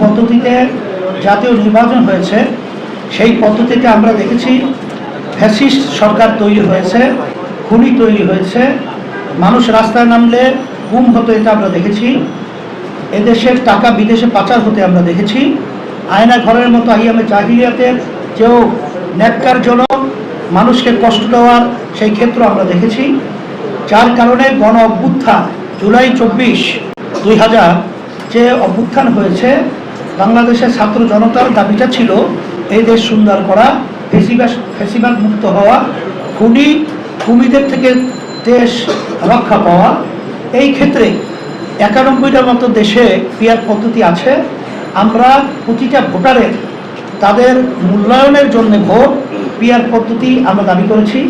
পদ্ধতিতে জাতীয় নির্বাচন হয়েছে, সেই পদ্ধতিতে আমরা দেখেছি ফ্যাসিস্ট সরকার তৈরি হয়েছে, খুনি তৈরি হয়েছে, মানুষ রাস্তায় নামলে গুম হতো এটা আমরা দেখেছি, এদেশের টাকা বিদেশে পাচার হতে আমরা দেখেছি, আয়না ঘরের মতো আইয়ামে জাহিরিয়াতের যেও ন্যাক্কারজনক মানুষকে কষ্ট দেওয়ার সেই ক্ষেত্র আমরা দেখেছি, যার কারণে গণ অভ্যুত্থান জুলাই চব্বিশ দুই হাজার যে অভ্যুত্থান হয়েছে, বাংলাদেশের ছাত্র জনতার দাবিটা ছিল এই দেশ সুন্দর করা, ফেসিবাস, ফেসিবাদ মুক্ত হওয়া, খুনি, খুনিদের থেকে দেশ রক্ষা পাওয়া। এই ক্ষেত্রে একানব্বইটার মতো দেশে পিয়ার পদ্ধতি আছে। আমরা প্রতিটা ভোটারের তাদের মূল্যায়নের জন্য ভোট পিয়ার পদ্ধতি আমরা দাবি করেছি।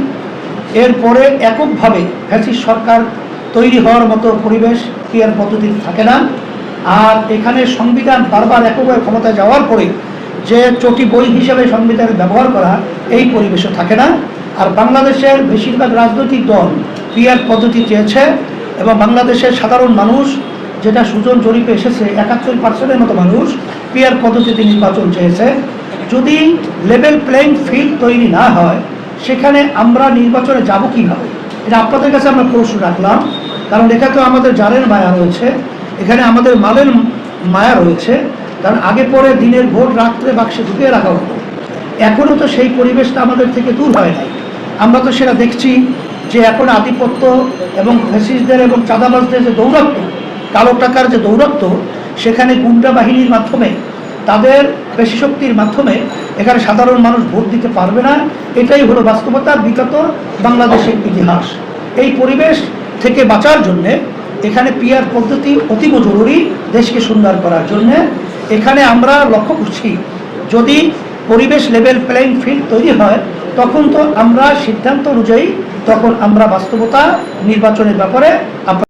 এরপরে এককভাবে ফ্যাসিস্ট সরকার তৈরি হওয়ার মতো পরিবেশ পিয়ার পদ্ধতি থাকে না। আর এখানে সংবিধান বারবার এককভাবে ক্ষমতায় যাওয়ার পরে যে চটি বই হিসেবে সংবিধান ব্যবহার করা, এই পরিবেশও থাকে না। আর বাংলাদেশের বেশিরভাগ রাজনৈতিক দল পিয়ার পদ্ধতি চেয়েছে এবং বাংলাদেশের সাধারণ মানুষ, যেটা সুজন জরিপে এসেছে, একাত্তর পার্সেন্টের মতো মানুষ পিয়ার পদ্ধতিতে নির্বাচন চেয়েছে। যদি লেভেল প্লেইং ফিল্ড তৈরি না হয়, সেখানে আমরা নির্বাচনে যাব কীভাবে? এটা আপনাদের কাছে আমরা প্রশ্ন রাখলাম। কারণ এটা তো আমাদের জানের মায়া রয়েছে। এখানে আমাদের মালের মায়া রয়েছে, কারণ আগে পরে দিনের ভোট রাত্রে বাক্সে ঢুকিয়ে রাখা হতো। এখনও তো সেই পরিবেশটা আমাদের থেকে দূর হয় নাই। আমরা তো সেটা দেখছি যে এখন আধিপত্য এবং ফ্যাসিস্টদের এবং চাঁদাবাজদের যে দৌরত্ব, কালো টাকার যে দৌরত্ব, সেখানে গুন্ডা বাহিনীর মাধ্যমে, তাদের পেশি শক্তির মাধ্যমে এখানে সাধারণ মানুষ ভোট দিতে পারবে না। এটাই হলো বাস্তবতা, বিগত বাংলাদেশের ইতিহাস। এই পরিবেশ থেকে বাঁচার জন্যে এখানে পিয়ার পদ্ধতি অতীব জরুরি দেশকে সুন্দর করার জন্য। এখানে আমরা লক্ষ্য করছি, যদি পরিবেশ লেভেল প্লেইং ফিল্ড তৈরি হয়, তখন তো আমরা সিদ্ধান্ত অনুযায়ী, তখন আমরা বাস্তবতা নির্বাচনের ব্যাপারে